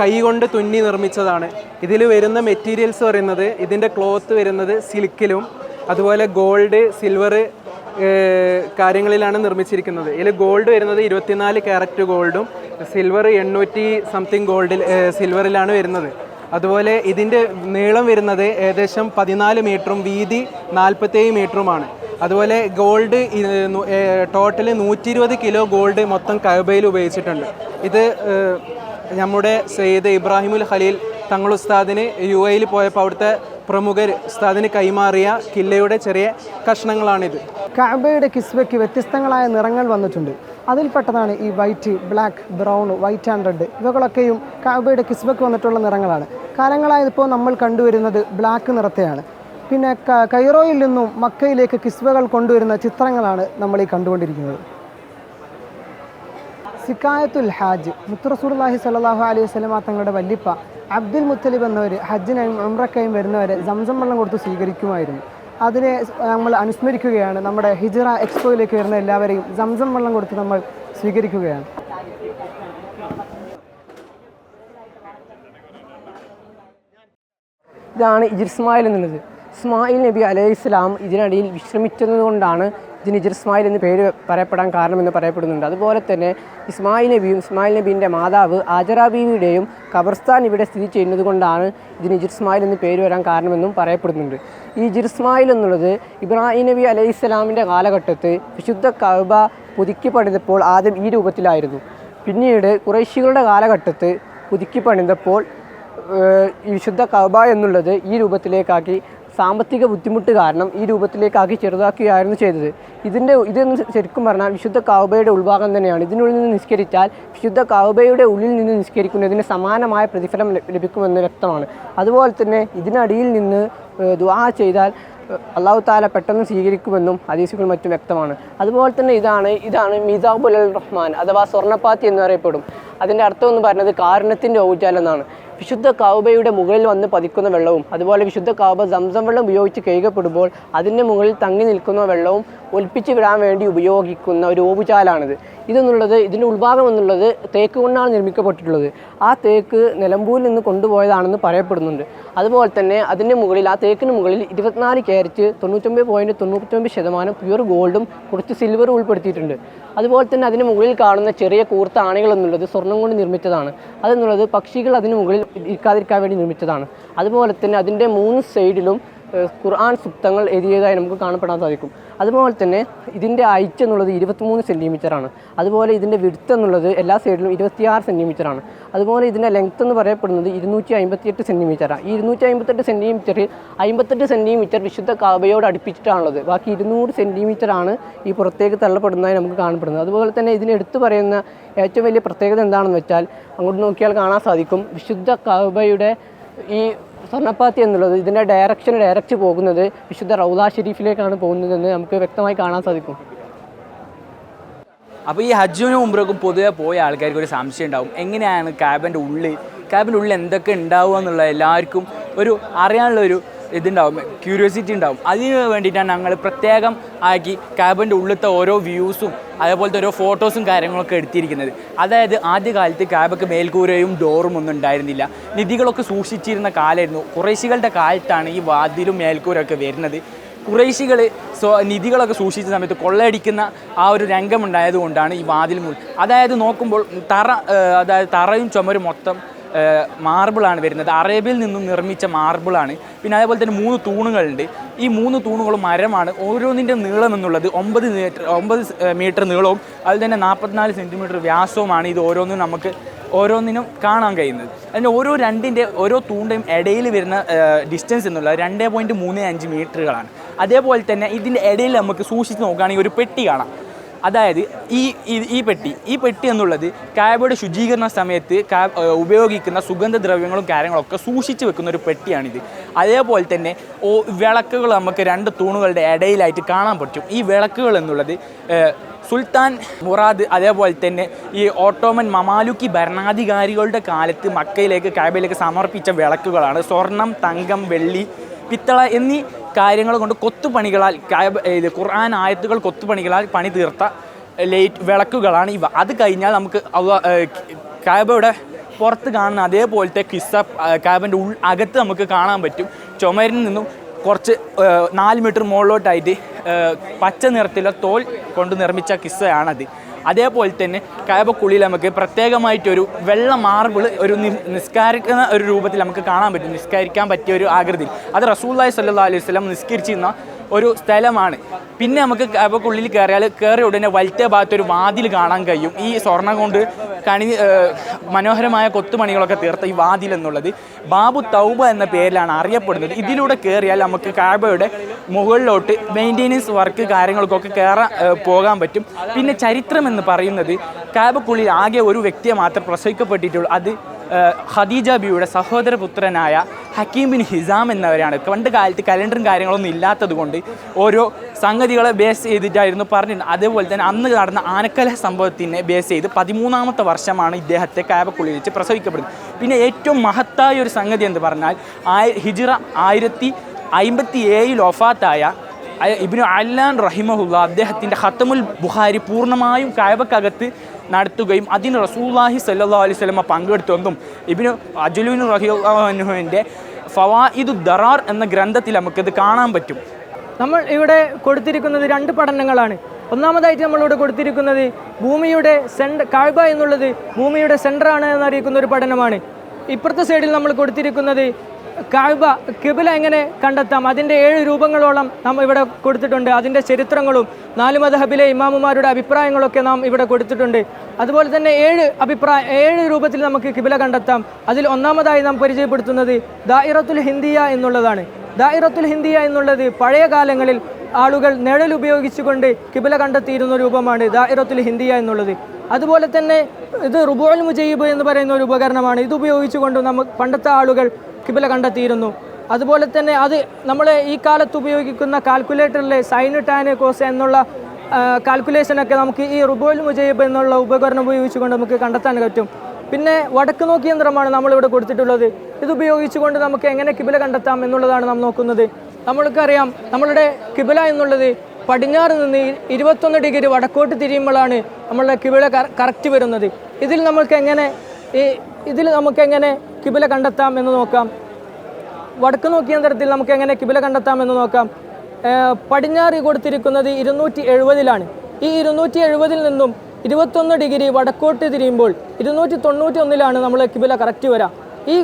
Speaker 4: കൈകൊണ്ട് തുന്നി നിർമ്മിച്ചതാണ്. ഇതിൽ വരുന്ന മെറ്റീരിയൽസ് പറയുന്നത് ഇതിന്റെ ക്ലോത്ത് വരുന്നത് സിൽക്കിലും അതുപോലെ ഗോൾഡ് സിൽവർ കാര്യങ്ങളിലാണ് നിർമ്മിച്ചിരിക്കുന്നത്. ഇതിൽ ഗോൾഡ് വരുന്നത് ഇരുപത്തിനാല് ക്യാരറ്റ് ഗോൾഡും സിൽവർ എണ്ണൂറ്റി സംതിങ് ഗോൾഡിൽ സിൽവറിലാണ് വരുന്നത്. അതുപോലെ ഇതിന്റെ നീളം വരുന്നത് ഏകദേശം പതിനാല് മീറ്ററും വീതി നാൽപ്പത്തേഴ് മീറ്ററുമാണ് അതുപോലെ ഗോൾഡ് ടോട്ടൽ നൂറ്റി ഇരുപത് കിലോ ഗോൾഡ് മൊത്തം കഴബയിൽ ഉപയോഗിച്ചിട്ടുണ്ട്. ഇത് നമ്മുടെ സെയ്ദ് ഇബ്രാഹിമുൽ ഖലീൽ തങ്ങൾ ഉസ്താദിന് യു എയിൽ പോയപ്പോൾ അവിടുത്തെ പ്രമുഖർ ഉസ്താദിന് കൈമാറിയ കില്ലയുടെ ചെറിയ കഷ്ണങ്ങളാണിത്.
Speaker 5: കാബയുടെ കിസ്വയ്ക്ക് വ്യത്യസ്തങ്ങളായ നിറങ്ങൾ വന്നിട്ടുണ്ട്. അതിൽപ്പെട്ടതാണ് ഈ white black brown white and red ഇവകളൊക്കെയും കാബയുടെ കിസ്വയ്ക്ക് വന്നിട്ടുള്ള നിറങ്ങളാണ്. കാലങ്ങളായി ഇപ്പോൾ നമ്മൾ കണ്ടുവരുന്നത് ബ്ലാക്ക് നിറത്തെയാണ്. പിന്നെ കൈറോയിൽ നിന്നും മക്കയിലേക്ക് കിസ്വകൾ കൊണ്ടുവരുന്ന ചിത്രങ്ങളാണ് നമ്മൾ ഈ കണ്ടുകൊണ്ടിരിക്കുന്നത്. സിക്കായത്തുൽ ഹാജ്. മുത്തറസൂർലാഹി സ്വല്ലല്ലാഹു അലൈഹി വസ്ലമ തങ്ങളുടെ വല്ലിപ്പ അബ്ദുൽ മുത്തലിബ് എന്നവർ ഹജ്ജിനായും ഉംറക്കായും വരുന്നവരെ സംസം വെള്ളം കൊടുത്ത് സ്വീകരിക്കുമായിരുന്നു. അതിനെ നമ്മൾ അനുസ്മരിക്കുകയാണ്. നമ്മുടെ ഹിജറ എക്സ്പോയിലേക്ക് വരുന്ന എല്ലാവരെയും സംസം വെള്ളം കൊടുത്ത് നമ്മൾ സ്വീകരിക്കുകയാണ്.
Speaker 6: ഇതാണ് ഇജിസ്മായിൽ എന്നുള്ളത്. ഇസ്മായിൽ നബി അലൈഹി ഇസ്ലാം ഇതിനടിയിൽ വിശ്രമിച്ചത് കൊണ്ടാണ് ഇതിന് ഇജിർ ഇസ്മായിൽ എന്ന് പേര് പറയപ്പെടാൻ കാരണമെന്ന് പറയപ്പെടുന്നുണ്ട്. അതുപോലെ തന്നെ ഇസ്മായിൽ നബിയും ഇസ്മായിൽ നബീന്റെ മാതാവ് ആജറ ബീവിയുടെയും ഖബർസ്ഥാൻ ഇവിടെ സ്ഥിതി ചെയ്യുന്നത് കൊണ്ടാണ് ഇതിന് ഇജിർ ഇസ്മായിൽ എന്ന് പേര് വരാൻ കാരണമെന്നും പറയപ്പെടുന്നുണ്ട്. ഈ ജിർ ഇസ്മായിൽ എന്നുള്ളത് ഇബ്രാഹിം നബി അലൈഹി ഇസ്ലാമിന്റെ കാലഘട്ടത്ത് വിശുദ്ധ കഅബ പുതുക്കി പണിതപ്പോൾ ആദ്യം ഈ രൂപത്തിലായിരുന്നു. പിന്നീട് കുറേശികളുടെ കാലഘട്ടത്ത് പുതുക്കി പണിതപ്പോൾ ഈ വിശുദ്ധ കഅബ എന്നുള്ളത് ഈ രൂപത്തിലേക്കാക്കി സാമ്പത്തിക ബുദ്ധിമുട്ട് കാരണം ഈ രൂപത്തിലേക്കാക്കി ചെറുതാക്കുകയായിരുന്നു ചെയ്തത്. ഇതിന്റെ ഇതെന്ന് ശരിക്കും പറഞ്ഞാൽ വിശുദ്ധ കാവുബയുടെ ഉൾഭാഗം തന്നെയാണ്. ഇതിനുള്ളിൽ നിന്ന് നിസ്കരിച്ചാൽ വിശുദ്ധ കാവുബയുടെ ഉള്ളിൽ നിന്ന് നിസ്കരിക്കുന്നതിന് സമാനമായ പ്രതിഫലം ലഭ- ലഭിക്കുമെന്ന് വ്യക്തമാണ്. അതുപോലെ തന്നെ ഇതിനടിയിൽ നിന്ന് ദുആ ചെയ്താൽ അള്ളാഹു താല പെട്ടെന്ന് സ്വീകരിക്കുമെന്നും ഹദീസുകൾ മറ്റും വ്യക്തമാണ്. അതുപോലെ തന്നെ ഇതാണ് ഇതാണ് മിതാബുൽ റഹ്മാൻ അഥവാ സ്വർണപ്പാത്തി എന്നറിയപ്പെടും അതിന്റെ അർത്ഥം എന്ന് പറയുന്നത് കാരണത്തിന്റെ ഔജാലം എന്നാണ് വിശുദ്ധ കാവുബയുടെ മുകളിൽ വന്ന് പതിക്കുന്ന വെള്ളവും അതുപോലെ വിശുദ്ധ കാവുബ സംസം വെള്ളം ഉപയോഗിച്ച് കഴുകപ്പെടുമ്പോൾ അതിന്റെ മുകളിൽ തങ്ങി നിൽക്കുന്ന വെള്ളവും ഒലിപ്പിച്ച് വിടാൻ വേണ്ടി ഉപയോഗിക്കുന്ന ഒരു ഓവുചാലാണിത്. ഇതെന്നുള്ളത് ഇതിന്റെ ഉൾഭാഗം എന്നുള്ളത് തേക്ക് കൊണ്ടാണ് നിർമ്മിക്കപ്പെട്ടിട്ടുള്ളത്. ആ തേക്ക് നിലമ്പൂരിൽ നിന്ന് കൊണ്ടുപോയതാണെന്ന് പറയപ്പെടുന്നുണ്ട്. അതുപോലെ തന്നെ അതിന്റെ മുകളിൽ ആ തേക്കിന് മുകളിൽ ഇരുപത്തിനാല് ക്യാരറ്റ് തൊണ്ണൂറ്റൊമ്പത് പോയിന്റ് തൊണ്ണൂറ്റൊമ്പത് ശതമാനം പ്യുവർ ഗോൾഡും കുറച്ച് സിൽവറും ഉൾപ്പെടുത്തിയിട്ടുണ്ട്. അതുപോലെ തന്നെ അതിന് മുകളിൽ കാണുന്ന ചെറിയ കൂർത്ത ആണികൾ എന്നുള്ളത് സ്വർണം കൊണ്ട് നിർമ്മിച്ചതാണ്. അതെന്നുള്ളത് പക്ഷികൾ അതിന് മുകളിൽ ഇരിക്കാതിരിക്കാൻ വേണ്ടി നിർമ്മിച്ചതാണ്. അതുപോലെ തന്നെ അതിന്റെ മൂന്ന് സൈഡിലും ഖുർആൻ സുക്തങ്ങൾ എഴുതിയതായി നമുക്ക് കാണപ്പെടാൻ സാധിക്കും. അതുപോലെ തന്നെ ഇതിന്റെ ഐറ്റ് എന്നുള്ളത് ഇരുപത്തിമൂന്ന് സെന്റിമീറ്ററാണ് അതുപോലെ ഇതിന്റെ വിടുത്ത് എന്നുള്ളത് എല്ലാ സൈഡിലും ഇരുപത്തിയാറ് സെന്റിമീറ്ററാണ് അതുപോലെ ഇതിന്റെ ലെങ്ത് എന്ന് പറയപ്പെടുന്നത് ഇരുന്നൂറ്റി അമ്പത്തിയെട്ട് സെന്റിമീറ്ററാണ് ഈ ഇരുന്നൂറ്റി അമ്പത്തെട്ട് സെന്റിമീറ്ററിൽ അമ്പത്തെട്ട് സെന്റിമീറ്റർ വിശുദ്ധ കാബയോട് അടുപ്പിച്ചിട്ടാണുള്ളത്. ബാക്കി ഇരുന്നൂറ് സെന്റിമീറ്ററാണ് ഈ പുറത്തേക്ക് തള്ളപ്പെടുന്നതായി നമുക്ക് കാണപ്പെടുന്നത്. അതുപോലെ തന്നെ ഇതിന് എടുത്തു പറയുന്ന ഏറ്റവും വലിയ പ്രത്യേകത എന്താണെന്ന് വെച്ചാൽ അങ്ങോട്ട് നോക്കിയാൽ കാണാൻ സാധിക്കും. വിശുദ്ധ കാബയുടെ ഈ സ്വർണപ്പാത്തി എന്നുള്ളത് ഇതിന്റെ ഡയറക്ഷൻ ഡയറക്റ്റ് പോകുന്നത് വിശുദ്ധ റൗദ ഷെരീഫിലേക്കാണ് പോകുന്നതെന്ന് നമുക്ക് വ്യക്തമായി കാണാൻ സാധിക്കും.
Speaker 7: അപ്പോൾ ഈ ഹജ്ജിനും ഉംറക്കും പൊതുവെ പോയ ആൾക്കാർക്ക് ഒരു സംശയം ഉണ്ടാവും. എങ്ങനെയാണ് ക്യാബിന്റെ ഉള്ളിൽ ക്യാബിന്റെ ഉള്ളിൽ എന്തൊക്കെ ഉണ്ടാവുക എന്നുള്ള എല്ലാവർക്കും ഒരു അറിയാനുള്ള ഒരു ഇതുണ്ടാവും. ക്യൂരിയോസിറ്റി ഉണ്ടാവും. അതിന് വേണ്ടിയിട്ടാണ് ഞങ്ങൾ പ്രത്യേകം ആക്കി ക്യാബിന്റെ ഉള്ളിലത്തെ ഓരോ വ്യൂസും അതേപോലത്തെ ഓരോ ഫോട്ടോസും കാര്യങ്ങളൊക്കെ എടുത്തിരിക്കുന്നത്. അതായത് ആദ്യകാലത്ത് ക്യാബൊക്കെ മേൽക്കൂരയും ഡോറും ഒന്നും ഉണ്ടായിരുന്നില്ല. നിധികളൊക്കെ സൂക്ഷിച്ചിരുന്ന കാലമായിരുന്നു. കുറേശികളുടെ കാലത്താണ് ഈ വാതിലും മേൽക്കൂരൊക്കെ വരുന്നത്. കുറേശികൾ സ്വ നിധികളൊക്കെ സൂക്ഷിച്ച സമയത്ത് കൊള്ളയടിക്കുന്ന ആ ഒരു രംഗമുണ്ടായതുകൊണ്ടാണ് ഈ വാതിൽ മുൾ അതായത് നോക്കുമ്പോൾ തറ അതായത് തറയും ചുമരും മൊത്തം മാർബിളാണ് വരുന്നത്. അറേബ്യയിൽ നിന്നും നിർമ്മിച്ച മാർബിളാണ്. പിന്നെ അതേപോലെ തന്നെ മൂന്ന് തൂണുകളുണ്ട്. ഈ മൂന്ന് തൂണുകളും മരമാണ്. ഓരോന്നിന്റെ നീളം എന്നുള്ളത് ഒമ്പത് മീറ്റർ ഒമ്പത് മീറ്റർ നീളവും അതിൽ തന്നെ നാൽപ്പത്തിനാല് സെന്റിമീറ്റർ വ്യാസവുമാണ് ഇത് ഓരോന്നും നമുക്ക് ഓരോന്നിനും കാണാൻ കഴിയുന്നത്. അതിന്റെ ഓരോ രണ്ടിന്റെ ഓരോ തൂണിന്റെയും ഇടയിൽ വരുന്ന ഡിസ്റ്റൻസ് എന്നുള്ളത് രണ്ട് പോയിന്റ് മൂന്ന് അഞ്ച് മീറ്ററുകളാണ്. അതേപോലെ തന്നെ ഇതിന്റെ ഇടയിൽ നമുക്ക് സൂക്ഷിച്ച് നോക്കുകയാണെങ്കിൽ ഒരു പെട്ടി കാണാം. അതായത് ഈ ഈ- പെട്ടി ഈ പെട്ടി എന്നുള്ളത് കാബയുടെ ശുചീകരണ സമയത്ത് ഉപയോഗിക്കുന്ന സുഗന്ധദ്രവ്യങ്ങളും കാര്യങ്ങളൊക്കെ സൂക്ഷിച്ച് വെക്കുന്ന ഒരു പെട്ടിയാണിത്. അതേപോലെ തന്നെ ഓ വിളക്കുകൾ നമുക്ക് രണ്ട് തൂണുകളുടെ ഇടയിലായിട്ട് കാണാൻ പറ്റും. ഈ വിളക്കുകൾ എന്നുള്ളത് സുൽത്താൻ മുറാദ് അതേപോലെ തന്നെ ഈ ഓട്ടോമൻ മമാലുക്കി ഭരണാധികാരികളുടെ കാലത്ത് മക്കയിലേക്ക് കാബയിലേക്ക് സമർപ്പിച്ച വിളക്കുകളാണ്. സ്വർണം തങ്കം വെള്ളി പിത്തള എന്നീ കാര്യങ്ങൾ കൊണ്ട് കൊത്തുപണികളാൽ ഇത് ഖുർആൻ ആയത്തുകൾ കൊത്തുപണികളാൽ പണി തീർത്ത ലൈറ്റ് വിളക്കുകളാണ് ഇവ. അത് കഴിഞ്ഞാൽ നമുക്ക് കാബയുടെ പുറത്ത് കാണുന്ന അതേപോലത്തെ കിസ്സ കാബിന്റെ ഉൾ അകത്ത് നമുക്ക് കാണാൻ പറ്റും. ചുമരിൽ നിന്നും കുറച്ച് നാല് മീറ്റർ മുകളിലോട്ടായിട്ട് പച്ച നിറത്തിലെ തോൽ കൊണ്ട് നിർമ്മിച്ച കിസ്സയാണത്. അതേപോലെ തന്നെ കാബക്കുള്ളിൽ നമുക്ക് പ്രത്യേകമായിട്ടൊരു വെള്ള മാർബിൾ ഒരു നിസ്കാരിക്കുന്ന ഒരു രൂപത്തിൽ നമുക്ക് കാണാൻ പറ്റും നിസ്കരിക്കാൻ പറ്റിയ ഒരു ആകൃതി. അത് റസൂല്ലായി സല്ലാ അലൈഹി സ്വലം നിസ്കരിച്ചിരുന്ന ഒരു സ്ഥലമാണ്. പിന്നെ നമുക്ക് കാബക്കുള്ളിൽ കയറിയാൽ കയറിയ ഉടനെ വലത്തെ ഭാഗത്ത് ഒരു വാതിൽ കാണാൻ കഴിയും. ഈ സ്വർണം കൊണ്ട് കണി മനോഹരമായ കൊത്തുപണികളൊക്കെ തീർത്ത ഈ വാതിൽ എന്നുള്ളത്. ബാബു തൗബ എന്ന പേരിലാണ് അറിയപ്പെടുന്നത്. ഇതിലൂടെ കയറിയാൽ നമുക്ക് കാബയുടെ മുകളിലോട്ട് മെയിന്റെനൻസ് വർക്ക് കാര്യങ്ങൾക്കൊക്കെ കയറാൻ പോകാൻ പറ്റും. പിന്നെ ചരിത്രം എന്ന് പറയുന്നത് കാബക്കുള്ളിൽ ആകെ ഒരു വ്യക്തിയെ മാത്രം പ്രസവിക്കപ്പെട്ടിട്ടുള്ളൂ. അത് ഖദീജ ബിയുടെ സഹോദരപുത്രനായ ഹക്കീം ബിൻ ഹിസാം എന്നവരാണ്. പണ്ട് കാലത്ത് കലണ്ടറും കാര്യങ്ങളൊന്നും ഇല്ലാത്തത് കൊണ്ട് ഓരോ സംഗതികളെ ബേസ് ചെയ്തിട്ടായിരുന്നു പറഞ്ഞിട്ടുണ്ട് അതേപോലെ തന്നെ അന്ന് നടന്ന ആനക്കല സംഭവത്തിനെ ബേസ് ചെയ്ത് പതിമൂന്നാമത്തെ വർഷമാണ് ഇദ്ദേഹത്തെ കാബക്കുള്ളിൽ വെച്ച് പ്രസവിക്കപ്പെടുന്നത്. പിന്നെ ഏറ്റവും മഹത്തായ ഒരു സംഗതി എന്ന് പറഞ്ഞാൽ ആയി ഹിജിറ ആയിരത്തി അമ്പത്തി ഏഴിൽ ഒഫാത്തായ ഇബിനു അല്ലാൻ റഹിമഹുല്ല അദ്ദേഹത്തിന്റെ ഹത്തമുൽ ബുഹാരി പൂർണമായും കായബക്കകത്ത് നടത്തുകയും അതിന് റസൂല്ലാഹി സല്ലാ അലൈഹി സ്വലമ പങ്കെടുത്തുവെന്നും ഇബിന് അജുലുവിൻ റഹിഹുവിന്റെ ഫവായിദു ദറാർ എന്ന ഗ്രന്ഥത്തിൽ നമുക്കിത് കാണാൻ പറ്റും.
Speaker 8: നമ്മൾ ഇവിടെ കൊടുത്തിരിക്കുന്നത് രണ്ട് പഠനങ്ങളാണ്. ഒന്നാമതായിട്ട് നമ്മളിവിടെ കൊടുത്തിരിക്കുന്നത് ഭൂമിയുടെ സെന്റർ കാഴ്ബ എന്നുള്ളത് ഭൂമിയുടെ സെന്ററാണ് എന്നറിയിക്കുന്ന ഒരു പഠനമാണ്. ഇപ്പുറത്തെ സൈഡിൽ നമ്മൾ കൊടുത്തിരിക്കുന്നത് കാഴ്ബ കിബില എങ്ങനെ കണ്ടെത്താം? അതിന്റെ ഏഴ് രൂപങ്ങളോളം നാം ഇവിടെ കൊടുത്തിട്ടുണ്ട്. അതിന്റെ ചരിത്രങ്ങളും നാല് മതഹബിലെ ഇമാമുമാരുടെ അഭിപ്രായങ്ങളൊക്കെ നാം ഇവിടെ കൊടുത്തിട്ടുണ്ട്. അതുപോലെ തന്നെ ഏഴ് അഭിപ്രായ ഏഴ് രൂപത്തിൽ നമുക്ക് കിബില കണ്ടെത്താം. അതിൽ ഒന്നാമതായി നാം പരിചയപ്പെടുത്തുന്നത് ദായിറത്തുൽ ഹിന്ദിയ എന്നുള്ളതാണ്. ദായിറത്തുൽ ഹിന്ദിയ എന്നുള്ളത് പഴയ കാലങ്ങളിൽ ആളുകൾ നിഴൽ ഉപയോഗിച്ചുകൊണ്ട് കിബില കണ്ടെത്തിയിരുന്ന രൂപമാണ് ദായിറത്തുൽ ഹിന്ദിയ എന്നുള്ളത്. അതുപോലെ തന്നെ ഇത് റുബോൽ മുജീബ് എന്ന് പറയുന്ന ഒരു ഉപകരണമാണ്. ഇത് ഉപയോഗിച്ചുകൊണ്ട് നമുക്ക് പണ്ടത്തെ ആളുകൾ കിബില കണ്ടെത്തിയിരുന്നു. അതുപോലെ തന്നെ അത് നമ്മൾ ഈ കാലത്ത് ഉപയോഗിക്കുന്ന കാൽക്കുലേറ്ററിലെ സൈൻ ടാന് കോസ് എന്നുള്ള കാൽക്കുലേഷനൊക്കെ നമുക്ക് ഈ റുബോൽ മുജീബ് എന്നുള്ള ഉപകരണം ഉപയോഗിച്ചുകൊണ്ട് നമുക്ക് കണ്ടെത്താൻ പറ്റും. പിന്നെ വടക്ക് നോക്കി യന്ത്രമാണ് നമ്മളിവിടെ കൊടുത്തിട്ടുള്ളത്. ഇത് ഉപയോഗിച്ചുകൊണ്ട് നമുക്ക് എങ്ങനെ കിബില കണ്ടെത്താം എന്നുള്ളതാണ് നാം നോക്കുന്നത്. നമ്മൾക്കറിയാം നമ്മളുടെ കിബില എന്നുള്ളത് പടിഞ്ഞാറ് നിന്ന് ഇരുപത്തൊന്ന് ഡിഗ്രി വടക്കോട്ട് തിരിയുമ്പോഴാണ് നമ്മളുടെ കിബില കറക്റ്റ് വരുന്നത്. ഇതിൽ നമ്മൾക്ക് എങ്ങനെ ഈ ഇതിൽ നമുക്ക് എങ്ങനെ കിബില കണ്ടെത്താം എന്ന് നോക്കാം. വടക്ക് നോക്കിയ തരത്തിൽ നമുക്ക് എങ്ങനെ കിബില കണ്ടെത്താം എന്ന് നോക്കാം. പടിഞ്ഞാറ് കൊടുത്തിരിക്കുന്നത് ഇരുന്നൂറ്റി എഴുപതിലാണ് ഈ ഇരുന്നൂറ്റി എഴുപതിൽ നിന്നും ഇരുപത്തൊന്ന് ഡിഗ്രി വടക്കോട്ട് തിരിയുമ്പോൾ ഇരുന്നൂറ്റി തൊണ്ണൂറ്റി ഒന്നിലാണ് നമ്മൾ കിബില കറക്റ്റ് വരാം. ഈ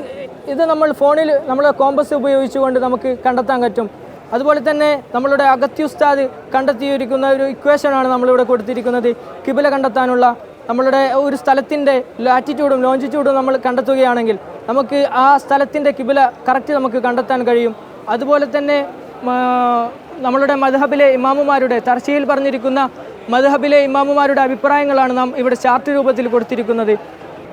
Speaker 8: ഇത് നമ്മൾ ഫോണിൽ നമ്മൾ കോമ്പസ് ഉപയോഗിച്ചുകൊണ്ട് നമുക്ക് കണ്ടെത്താൻ പറ്റും. അതുപോലെ തന്നെ നമ്മളുടെ അഗത്യുസ്താദ് കണ്ടെത്തിയിരിക്കുന്ന ഒരു ഇക്വേഷനാണ് നമ്മളിവിടെ കൊടുത്തിരിക്കുന്നത്. കിബില കണ്ടെത്താനുള്ള നമ്മളുടെ ഒരു സ്ഥലത്തിന്റെ ലാറ്റിറ്റ്യൂഡും ലോഞ്ചിറ്റ്യൂഡും നമ്മൾ കണ്ടെത്തുകയാണെങ്കിൽ നമുക്ക് ആ സ്ഥലത്തിന്റെ കിബില കറക്റ്റ് നമുക്ക് കണ്ടെത്താൻ കഴിയും. അതുപോലെ തന്നെ നമ്മളുടെ മധഹബിലെ ഇമാമുമാരുടെ തർച്ചയിൽ പറഞ്ഞിരിക്കുന്ന മധഹബിലെ ഇമാമുമാരുടെ അഭിപ്രായങ്ങളാണ് നാം ഇവിടെ ചാർട്ട് രൂപത്തിൽ കൊടുത്തിരിക്കുന്നത്.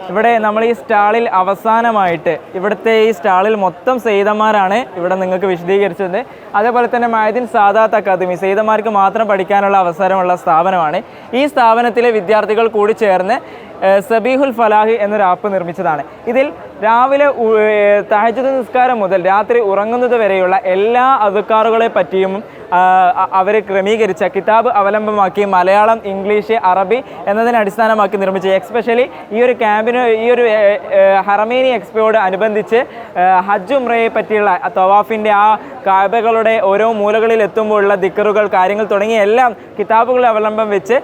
Speaker 9: ഇവിടെ നമ്മൾ ഈ സ്റ്റാളിൽ അവസാനമായിട്ട് ഇവിടുത്തെ ഈ സ്റ്റാളിൽ മൊത്തം സെയ്തന്മാരാണ് ഇവിടെ നിങ്ങൾക്ക് വിശദീകരിച്ചത് അതേപോലെ തന്നെ മൈദിൻ സാദാത്ത് അക്കാദമി സെയ്തന്മാർക്ക് മാത്രം പഠിക്കാനുള്ള അവസരമുള്ള സ്ഥാപനമാണ്. ഈ സ്ഥാപനത്തിലെ വിദ്യാർത്ഥികൾ കൂടി ചേർന്ന് സബീഹുൽ ഫലാഹ് എന്നൊരു ആപ്പ് നിർമ്മിച്ചതാണ്. ഇതിൽ രാവിലെ തഹജുദ് നിസ്കാരം മുതൽ രാത്രി ഉറങ്ങുന്നത് വരെയുള്ള എല്ലാ അതുക്കാറുകളെ പറ്റിയും അവർ ക്രമീകരിച്ച കിതാബ് അവലംബമാക്കി മലയാളം ഇംഗ്ലീഷ് അറബി എന്നതിനെ അടിസ്ഥാനമാക്കി നിർമ്മിച്ച. എക്സ്പെഷ്യലി ഈ ഒരു ക്യാമ്പിന് ഈ ഒരു ഹറമേനി എക്സ്പോയോട് അനുബന്ധിച്ച് ഹജ്ജ് ഉംറയെ പറ്റിയുള്ള തവാഫിന്റെ ആ കാബകളുടെ ഓരോ മൂലകളിൽ എത്തുമ്പോഴുള്ള ദിക്കറുകൾ കാര്യങ്ങൾ തുടങ്ങിയ എല്ലാം കിതാബുകളെ അവലംബം വെച്ച്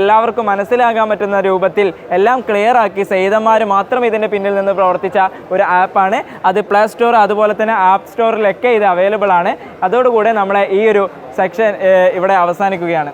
Speaker 9: എല്ലാവർക്കും മനസ്സിലാകാൻ പറ്റുന്ന രൂപത്തിൽ എല്ലാം ക്ലിയർ ആക്കി സൈതന്മാർ മാത്രം ഇതിന്റെ പിന്നിൽ നിന്ന് പ്രവർത്തിച്ച ഒരു ആപ്പാണ് അത് പ്ലേ സ്റ്റോർ അതുപോലെ തന്നെ ആപ്പ് സ്റ്റോറിലൊക്കെ ഇത് അവൈലബിൾ ആണ്. അതോടുകൂടെ നമ്മളെ ഈ ഒരു സെക്ഷൻ ഇവിടെ അവസാനിക്കുകയാണ്.